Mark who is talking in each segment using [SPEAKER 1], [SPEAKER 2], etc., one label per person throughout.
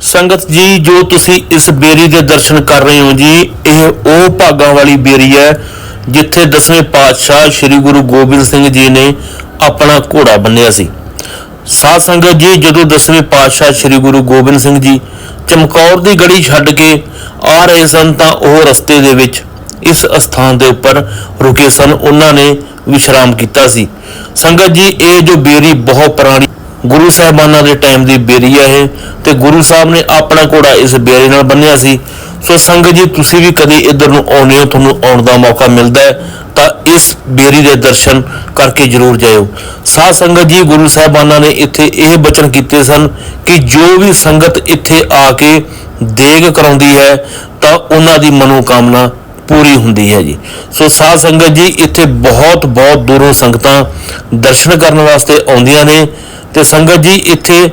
[SPEAKER 1] ਸੰਗਤ ਜੀ, ਜੋ ਤੁਸੀਂ ਇਸ ਬੇਰੀ ਦੇ ਦਰਸ਼ਨ ਕਰ ਰਹੇ ਹੋ ਜੀ, ਇਹ ਉਹ ਭਾਗਾਂ ਵਾਲੀ ਬੇਰੀ ਹੈ, ਜਿੱਥੇ ਦਸਵੇਂ ਪਾਤਸ਼ਾਹ ਸ੍ਰੀ ਗੁਰੂ ਗੋਬਿੰਦ ਸਿੰਘ ਜੀ ਨੇ ਆਪਣਾ ਘੋੜਾ ਬੰਨਿਆ ਸੀ। ਸਾਧ ਸੰਗਤ ਜੀ, ਜਦੋਂ ਦਸਵੇਂ ਪਾਤਸ਼ਾਹ ਸ੍ਰੀ ਗੁਰੂ ਗੋਬਿੰਦ ਸਿੰਘ ਜੀ ਚਮਕੌਰ ਦੀ ਗੜੀ ਛੱਡ ਕੇ ਆ ਰਹੇ ਸਨ, ਤਾਂ ਉਹ ਰਸਤੇ ਦੇ ਵਿੱਚ ਇਸ ਅਸਥਾਨ ਦੇ ਉੱਪਰ ਰੁਕੇ ਸਨ। ਉਹਨਾਂ ਨੇ ਵਿਸ਼ਰਾਮ ਕੀਤਾ ਸੀ। ਸੰਗਤ ਜੀ, ਇਹ ਜੋ ਬੇਰੀ ਬਹੁਤ ਪੁਰਾਣੀ ਗੁਰੂ ਸਾਹਿਬਾਨਾਂ ਦੇ ਟਾਈਮ ਦੀ ਬੇਰੀ ਹੈ ਇਹ ਤੇ ਗੁਰੂ ਸਾਹਿਬ ਨੇ ਆਪਣਾ ਘੋੜਾ ਇਸ ਬੇਰੀ ਨਾਲ ਬੰਨਿਆ ਸੀ। ਸੋ ਸੰਗਤ ਜੀ, ਤੁਸੀਂ ਵੀ ਕਦੇ ਇੱਧਰ ਨੂੰ ਆਉਂਦੇ ਹੋ, ਤੁਹਾਨੂੰ ਆਉਣ ਦਾ ਮੌਕਾ ਮਿਲਦਾ ਹੈ, ਤਾਂ ਇਸ ਬੇਰੀ ਦੇ ਦਰਸ਼ਨ ਕਰਕੇ ਜਰੂਰ ਜਾਇਓ। ਸਾਧ ਸੰਗਤ ਜੀ, ਗੁਰੂ ਸਾਹਿਬਾਨਾਂ ਨੇ ਇੱਥੇ ਇਹ ਬਚਨ ਕੀਤੇ ਸਨ ਕਿ ਜੋ ਵੀ ਸੰਗਤ ਇੱਥੇ ਆ ਕੇ ਦੇਗ ਕਰਾਉਂਦੀ ਹੈ, ਤਾਂ ਉਹਨਾਂ ਦੀ ਮਨੋਕਾਮਨਾ ਪੂਰੀ ਹੁੰਦੀ ਹੈ ਜੀ। ਸੋ ਸਾਧ ਸੰਗਤ ਜੀ, ਇੱਥੇ ਬਹੁਤ ਬਹੁਤ ਦੂਰੋਂ ਸੰਗਤਾਂ ਦਰਸ਼ਨ ਕਰਨ ਵਾਸਤੇ ਆਉਂਦੀਆਂ ਨੇ। ਤੇ ਸੰਗਤ ਜੀ ਇੱਥੇ,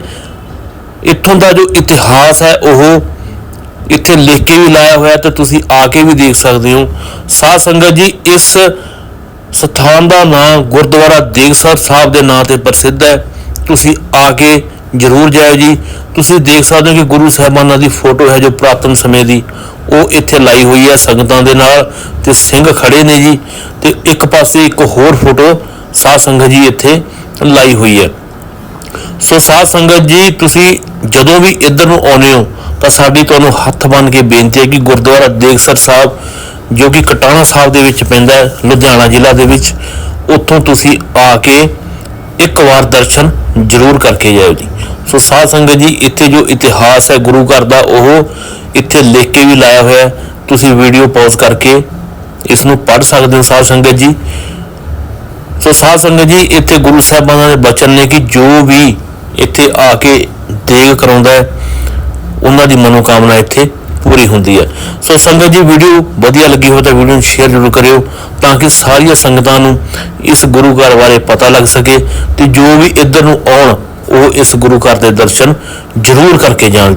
[SPEAKER 1] ਇੱਥੋਂ ਦਾ ਜੋ ਇਤਿਹਾਸ ਹੈ ਉਹ ਇੱਥੇ ਲਿਖ ਕੇ ਵੀ ਲਾਇਆ ਹੋਇਆ ਤੇ ਤੁਸੀਂ ਆ ਕੇ ਵੀ ਦੇਖ ਸਕਦੇ ਹੋ। ਸਾਧ ਸੰਗਤ ਜੀ, ਇਸ ਸਥਾਨ ਦਾ ਨਾਮ ਗੁਰਦੁਆਰਾ ਦੇਗਸਰ ਸਾਹਿਬ ਦੇ ਨਾਂ ਤੇ ਪ੍ਰਸਿੱਧ ਹੈ। ਤੁਸੀਂ ਆ ਕੇ ਜਰੂਰ ਜਾਇਓ ਜੀ। ਤੁਸੀਂ ਦੇਖ ਸਕਦੇ ਹੋ ਕਿ ਗੁਰੂ ਸਾਹਿਬਾਨਾਂ ਦੀ ਫੋਟੋ ਹੈ ਜੋ ਪ੍ਰਾਤਨ ਸਮੇਂ ਦੀ, ਉਹ ਇੱਥੇ ਲਾਈ ਹੋਈ ਹੈ ਸੰਗਤਾਂ ਦੇ ਨਾਲ ਤੇ ਸਿੰਘ ਖੜੇ ਨੇ ਜੀ। ਤੇ ਇੱਕ ਪਾਸੇ ਇੱਕ ਹੋਰ ਫੋਟੋ ਸਾਧ ਸੰਗਤ ਜੀ ਇੱਥੇ ਲਾਈ ਹੋਈ ਹੈ। ਸੋ ਸਾਧ ਸੰਗਤ ਜੀ, ਤੁਸੀਂ ਜਦੋਂ ਵੀ ਇੱਧਰ ਨੂੰ ਆਉਂਦੇ ਹੋ, ਤਾਂ ਸਾਡੀ ਤੁਹਾਨੂੰ ਹੱਥ ਬੰਨ ਕੇ ਬੇਨਤੀ ਹੈ ਕਿ ਗੁਰਦੁਆਰਾ ਦੇਗਸਰ ਸਾਹਿਬ, ਜੋ ਕਿ ਕਟਾਣਾ ਸਾਹਿਬ ਦੇ ਵਿੱਚ ਪੈਂਦਾ ਹੈ, ਲੁਧਿਆਣਾ ਜ਼ਿਲ੍ਹਾ ਦੇ ਵਿੱਚ, ਉੱਥੋਂ ਤੁਸੀਂ ਆ ਕੇ ਇੱਕ ਵਾਰ ਦਰਸ਼ਨ ਜ਼ਰੂਰ ਕਰਕੇ ਜਾਇਓ ਜੀ। ਸੋ ਸਾਧ ਸੰਗਤ ਜੀ, ਇੱਥੇ ਜੋ ਇਤਿਹਾਸ ਹੈ ਗੁਰੂ ਘਰ ਦਾ, ਉਹ ਇੱਥੇ ਲਿਖ ਕੇ ਵੀ ਲਾਇਆ ਹੋਇਆ ਤੁਸੀਂ ਵੀਡੀਓ ਪੌਜ਼ ਕਰਕੇ ਇਸ ਨੂੰ ਪੜ੍ਹ ਸਕਦੇ ਹੋ ਸਾਧ ਸੰਗਤ ਜੀ। ਸੋ ਸਾਧ ਸੰਗਤ ਜੀ, ਇੱਥੇ ਗੁਰੂ ਸਾਹਿਬਾਨਾਂ ਦੇ ਬਚਨ ਨੇ ਕਿ ਜੋ ਵੀ ਇੱਥੇ ਆ ਕੇ ਦੇਗ ਕਰਾਉਂਦਾ ਹੈ। ਉਹਨਾਂ ਦੀ ਮਨੋਕਾਮਨਾ ਇੱਥੇ ਪੂਰੀ ਹੁੰਦੀ ਹੈ। ਸੋ ਸੰਗਤ ਜੀ ਵੀਡੀਓ ਵਧੀਆ ਲੱਗੀ ਹੋਵੇ ਤਾਂ ਵੀਡੀਓ ਨੂੰ ਸ਼ੇਅਰ ਜ਼ਰੂਰ ਕਰਿਓ ਤਾਂ ਕਿ ਸਾਰੀਆਂ ਸੰਗਤਾਂ ਨੂੰ ਇਸ ਗੁਰੂ ਘਰ ਬਾਰੇ ਪਤਾ ਲੱਗ ਸਕੇ ਤੇ ਜੋ ਵੀ ਇੱਧਰ ਨੂੰ ਆਉਣ, ਉਹ ਇਸ ਗੁਰੂ ਘਰ ਦੇ ਦਰਸ਼ਨ ਜ਼ਰੂਰ ਕਰਕੇ ਜਾਣ।